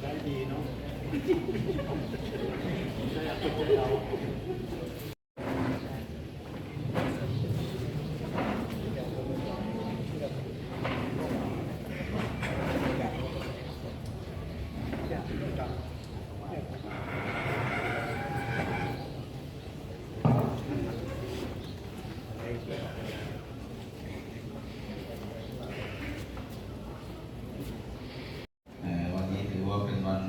ได้ดีเนาะ เอ่อวันนี้ถือว่าเป็นวัน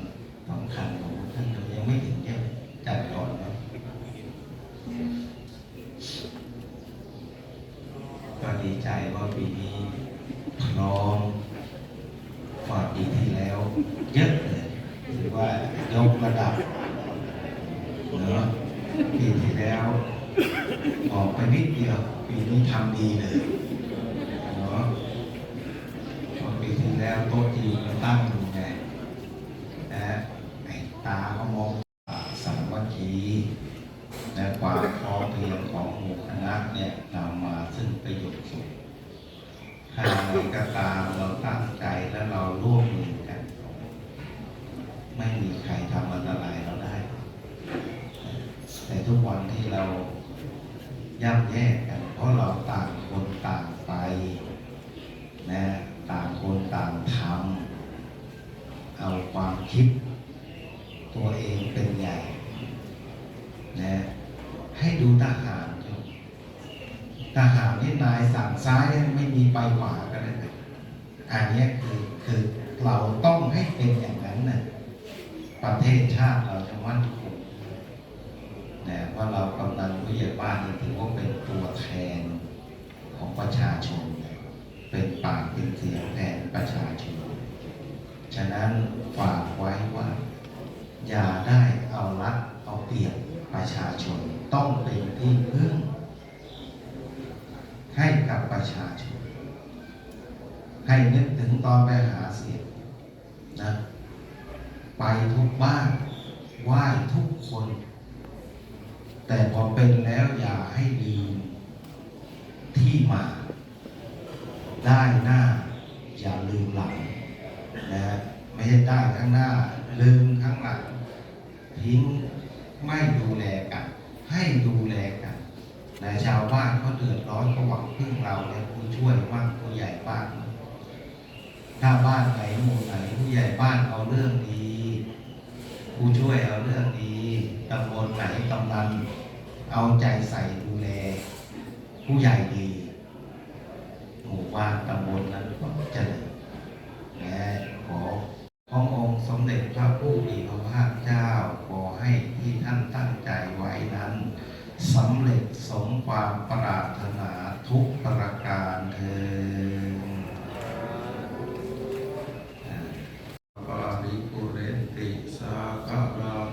สำคัญของท่านเรายังไม่ถึงแค่จัดก่อนเนาะก็ดีใจว่า ปีนี้พร้อมกว่าปีที่แล้ว เยอะเลยถือว่ายกระดับเนาะปีที่แล้วออกไปนิดเดียว ปีนี้ทำดีเลยเนาะปีที่แล้วโต๊ะจีนตั้งอยู่ไงนะไอ้ตาก็มองสังวัคีและความพอเพรียงของหมู่คณะเนี่ยนำมาซึ่งประโยชน์สุข ถ้าอะไรก็ตามเราตั้งใจและเราร่วมมือกัน ไม่มีใครทำอันตรายเราได้ แต่ทุกวันที่เราย่ำแย่กัน เพราะเราต่างคนต่างไปนะต่างคนต่างทำเอาความคิด ตัวเองเป็นใหญ่นะให้ดูทหารโย ทหารนี่นายสั่งซ้ายไม่มีไปขวาก็ได้อันนี้คือคือเราต้องให้เป็นอย่างนั้นนะประเทศชาติเราจะมั่นคงนะว่าเรากำลังผู้ใหญ่บ้านถือว่าเป็นตัวแทนของประชาชน เป็นปากเป็นเสียงแทนประชาชน ฉะนั้นฝากไว้ว่า อย่าได้เอารัดเอาเปรียบประชาชนต้องเป็นที่พึ่ง ประชาชน ให้นึกถึงตอนไปหาเสียงนะไปทุกบ้านไหว้ทุกคน แต่พอเป็นแล้วอย่าให้ลืมที่มา ได้หน้า อย่าลืมหลังนะไม่ใช่ได้ข้างหน้า ลืมข้างหลังทิ้งไม่ดูแลกัน ให้ดูแลก นะชาวบ้านเขาเดือดร้อนเขาหวังพึ่งเราเนี่ยผู้ช่วยบ้างผู้ใหญ่บ้านถ้าบ้านไหนหมู่ไหนผู้ใหญ่บ้านเอาเรื่องดีผู้ช่วยเอาเรื่องดีตำบลไหนกำนันเอาใจใส่ดูแล ผู้ใหญ่ดีหมู่บ้านตำบลนั้นก็จริญและขอพระองค์สมเด็จพระผู้มีพระภาคเจ้า ขอให้ที่ท่านตั้งใจไว้นั้นสำเร็จสมความปรารถนาทุกประการเถิดปาริปุเรนติสากะรัง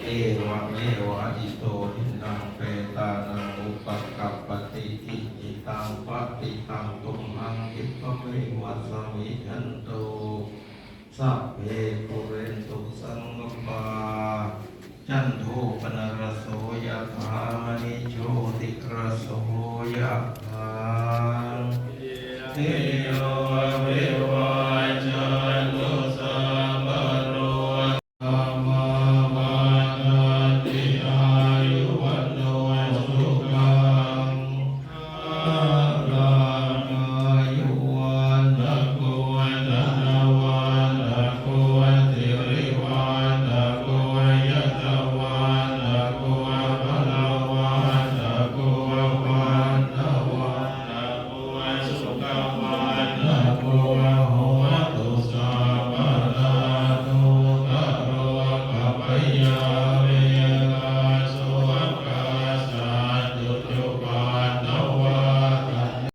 เอวัง เอวะอิโตทินังเปตานังอุปกัปปติอิจิตังปฏิตังตุมังคิปะเมวัสมิยันโตสัพเพปุ สโ